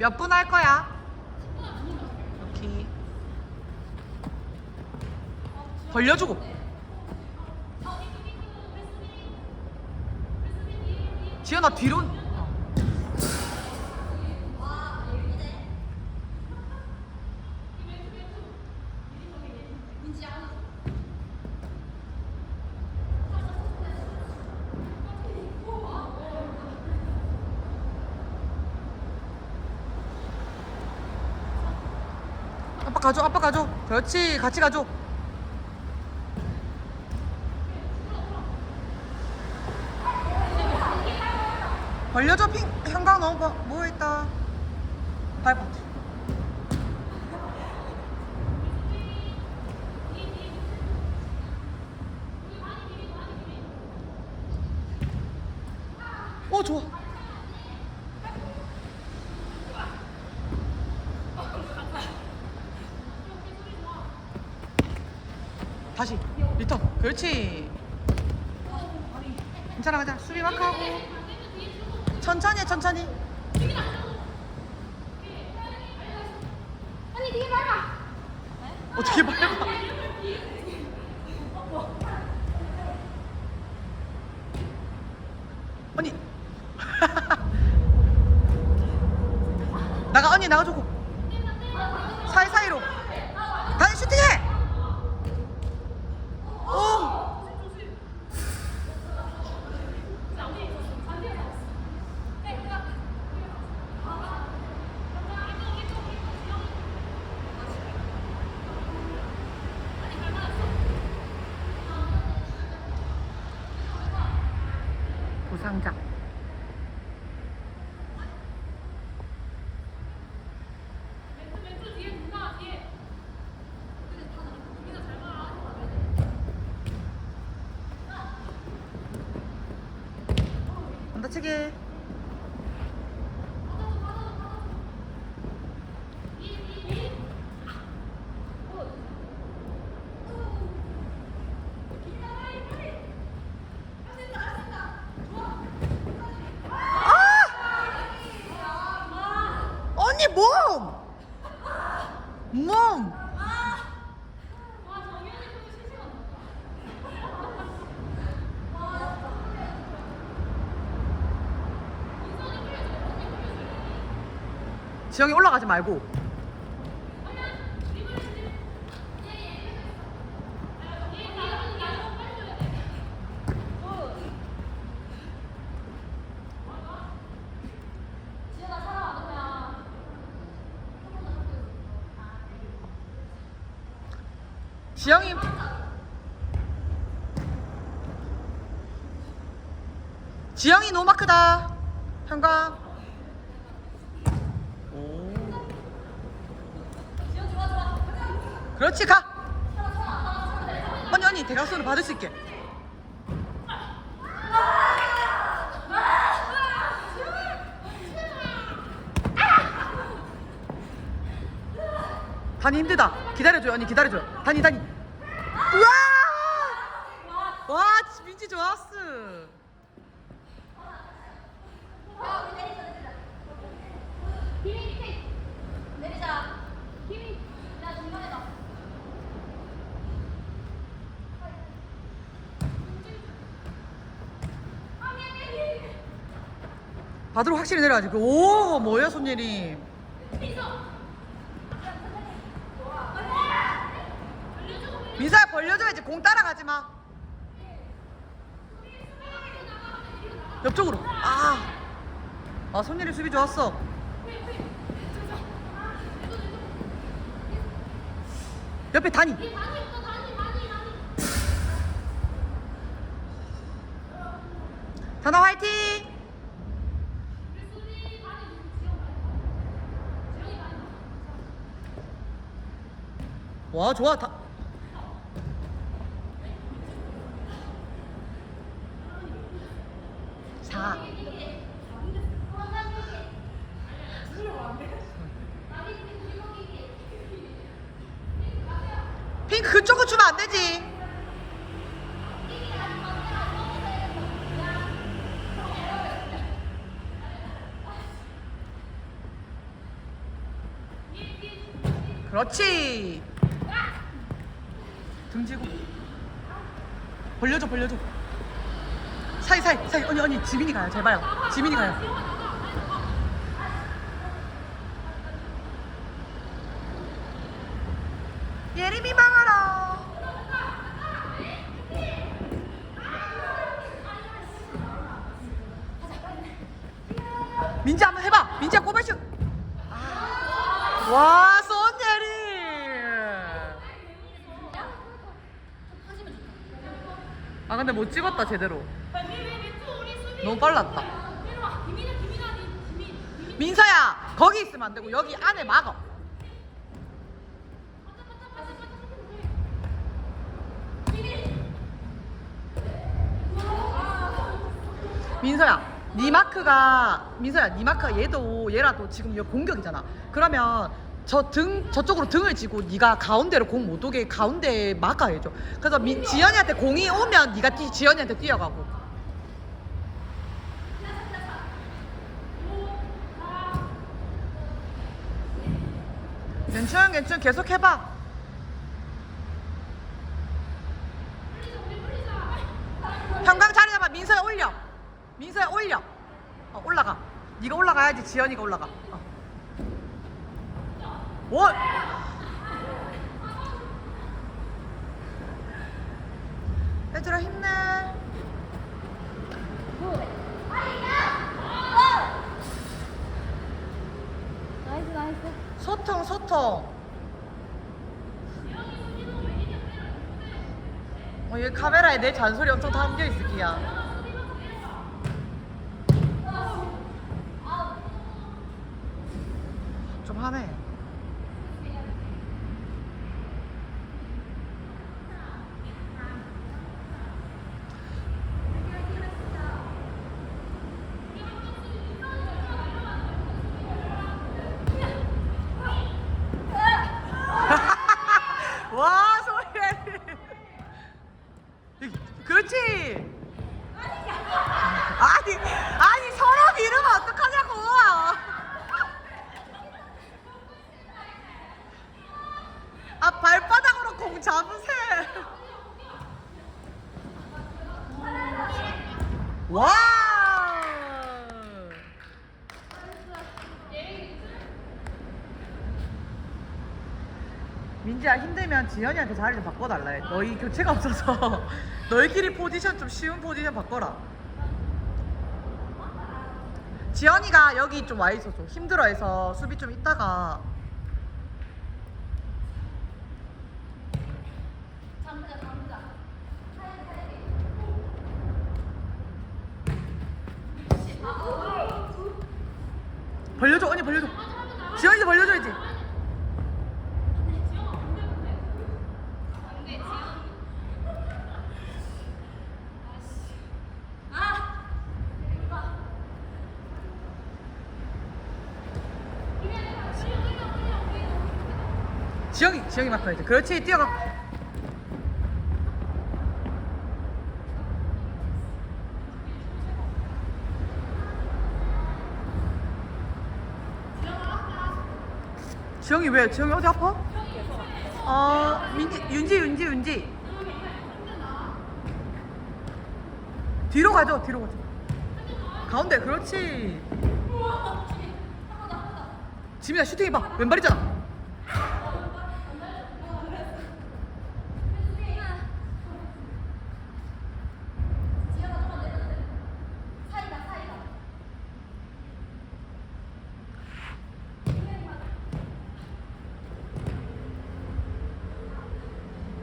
몇 분 할 거야? 오케이. 벌려주고. 지연아 뒤로. 가줘, 아빠 가줘. 그렇지, 같이 가줘. 벌려줘, 핑. 형광 너무 봐. 뭐했다. 밟아. 어, 좋아. 다시. 리턴. 그렇지. 괜찮아 가자. 수비 마크하고. 천천히 해 천천히. 어떻게 밟아 언니 나가 언니 나가주고 사이사이로 다시 슈팅해 오 안 다치게 언니 몸! 몸! 지영이 올라가지 말고 지영이. 지영이 노마크다. 오. 그렇지 가. 언니 언니 대각선으로 받을 수 있게 단이 힘들다. 기다려줘요 언니. 기다려줘요. 단이 단이 우와! 와 민지 좋았어. 바다로 확실히 내려가지. 오 뭐야 손예림 민서야 벌려줘야지. 공 따라가지 마. 옆쪽으로. 아, 아 손예림 수비 좋았어. 옆에 다니. 단아 화이팅! 와 좋아. 다 그쪽은 주면 안 되지. 그렇지. 등지고 벌려줘 벌려줘. 사이 사이 사이 언니 언니 지민이 가요 제발요. 지민이 가요. 민지 한번 해봐. 민지야 꼬발슛. 와, 쏜예리. 아 근데 못 찍었다 제대로. 너무 빨랐다. 민서야, 거기 있으면 안 되고 여기 안에 막어. 민서야, 네 마크가 민서야, 네 마크가 얘도 얘라도 지금 이거 공격이잖아. 그러면 저 등 저쪽으로 등을 지고 네가 가운데로 공 못 오게 가운데 막아야죠. 그래서 미, 지연이한테 공이 오면 네가 뛰, 지연이한테 뛰어가고. 괜찮, 괜찮. 계속 해봐. 형광 자리 잡아. 민서야 올려. 민서야 올려. 어, 올라가. 네가 올라가야지 지연이가 올라가. 어. 원. 얘들아 힘내. 나이스 나이스. 소통 소통. 어, 여기 카메라에 내 잔소리 엄청 담겨 있을 기야. 좀하네. 와 소리 그렇지 아니 아니 서로 미루면 어떡하냐고 아 발바닥으로 공 잡으세요 와 민지야 힘들면 지연이한테 자리 좀 바꿔달라 해. 너희 교체가 없어서 너희끼리 포지션 좀 쉬운 포지션 바꿔라. 지연이가 여기 좀 와 있어줘. 힘들어해서 수비 좀 있다가 잠자 잠자. 벌려줘 언니 벌려줘. 지연이도 벌려줘야지. 지영이 지영이 맡아야지. 그렇지 뛰어가. 지영이 왜? 지영이 어디 아파? 어 민지 윤지 윤지 윤지. 뒤로 가죠 뒤로 가죠. 가운데 그렇지. 지민아 슈팅 해봐 왼발이잖아.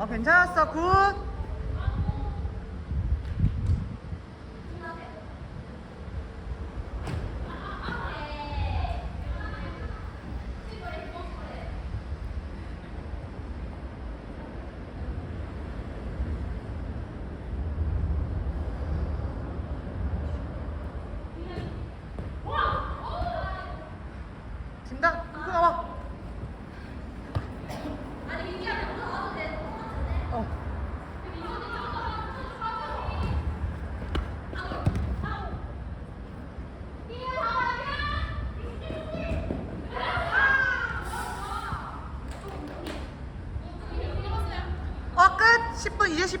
어 괜찮았어 굿. 진다 끊고 나와. 어.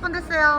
10분 이제 10분 됐어요.